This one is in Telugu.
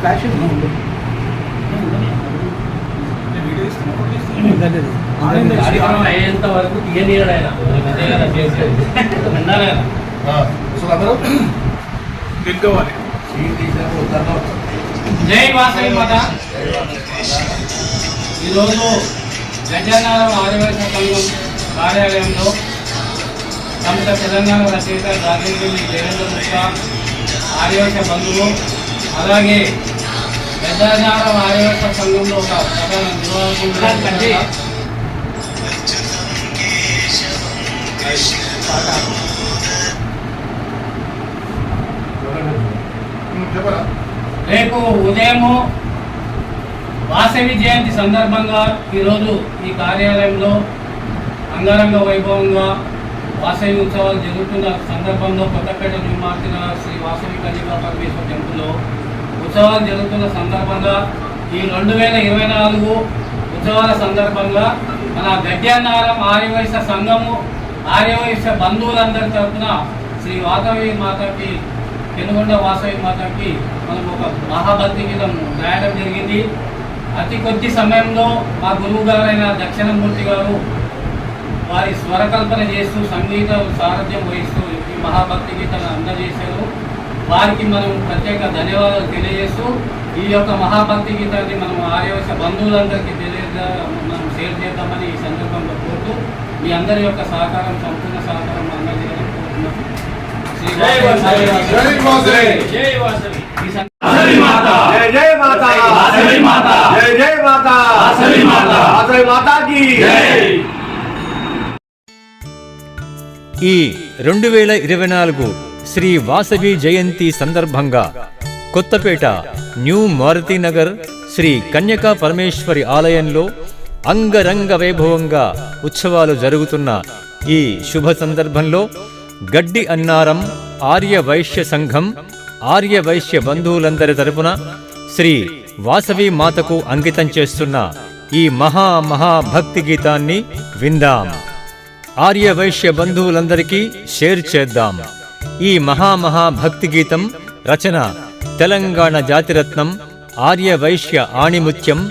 ఫ్యాషన్ ఆనందం అయ్యేంత వరకు తీయలేడు ఆయన విన్నారాయన జై వాసవి మాత. ఈరోజు గజానారం ఆదివాసీ సంఘం కార్యాలయంలో సంస్థ తెలంగాణ రచయిత రాజేంద్రుని దేవేంద్ర గుప్తా ఆదివాసీ బంధువు అలాగే గజానారం ఆదివాసీ సంఘంలో ఒక ప్రధాన నిర్వాహకుడు రేపు ఉదయము వాసవి జయంతి సందర్భంగా ఈరోజు ఈ కార్యాలయంలో అంగరంగ వైభవంగా వాసవి ఉత్సవాలు జరుగుతున్న సందర్భంలో కొత్తపేట న్యూమార్చిన శ్రీ వాసవి కన్యకా పరమేశ్వర టెంపుల్లో ఉత్సవాలు జరుగుతున్న సందర్భంగా ఈ రెండు వేల ఇరవై నాలుగు ఉత్సవాల సందర్భంగా మన గడ్యానారం ఆర్యవైశ్య సంఘము ఆర్యవైశ్య బంధువులందరి తరఫున శ్రీ వాసవి మాతకి పెనుగొండ వాసవి మాతకి మనం ఒక మహాభక్తి గీతం రాయడం జరిగింది. అతి కొద్ది సమయంలో మా గురువు గారైన దక్షిణమూర్తి గారు వారి స్వరకల్పన చేస్తూ సంగీత సారథ్యం వహిస్తూ ఈ మహాభక్తి గీతను అందజేశారు. వారికి మనం ప్రత్యేక ధన్యవాదాలు తెలియజేస్తూ ఈ యొక్క మహాభక్తి గీతాన్ని మనం ఆర్యవశ బంధువులందరికీ తెలియజేద్దా మనం షేర్ చేద్దామని ఈ సందర్భంలో కోరుతూ మీ అందరి యొక్క సహకారం సంపూర్ణ సహకారం అందజేయాలని కోరుతున్నాం. ఈ రెండు వేల ఇరవై నాలుగు శ్రీ వాసవి జయంతి సందర్భంగా కొత్తపేట న్యూ మారుతినగర్ శ్రీ కన్యకా పరమేశ్వరి ఆలయంలో అంగరంగ వైభవంగా ఉత్సవాలు జరుగుతున్న ఈ శుభ సందర్భంలో గడ్డి అన్నారం ఆర్య వైశ్య సంఘం ఆర్య వైశ్య బంధువులందరి తరపున శ్రీ వాసవి మాతకు అంకితం చేస్తున్న ఈ మహా మహా భక్తి గీతాన్ని విందాం. ఆర్య వైశ్య బంధువులందరికీ షేర్ చేద్దాం. ఈ మహామహా భక్తి గీతం రచన తెలంగాణ జాతిరత్నం ఆర్య వైశ్య ఆణిముత్యం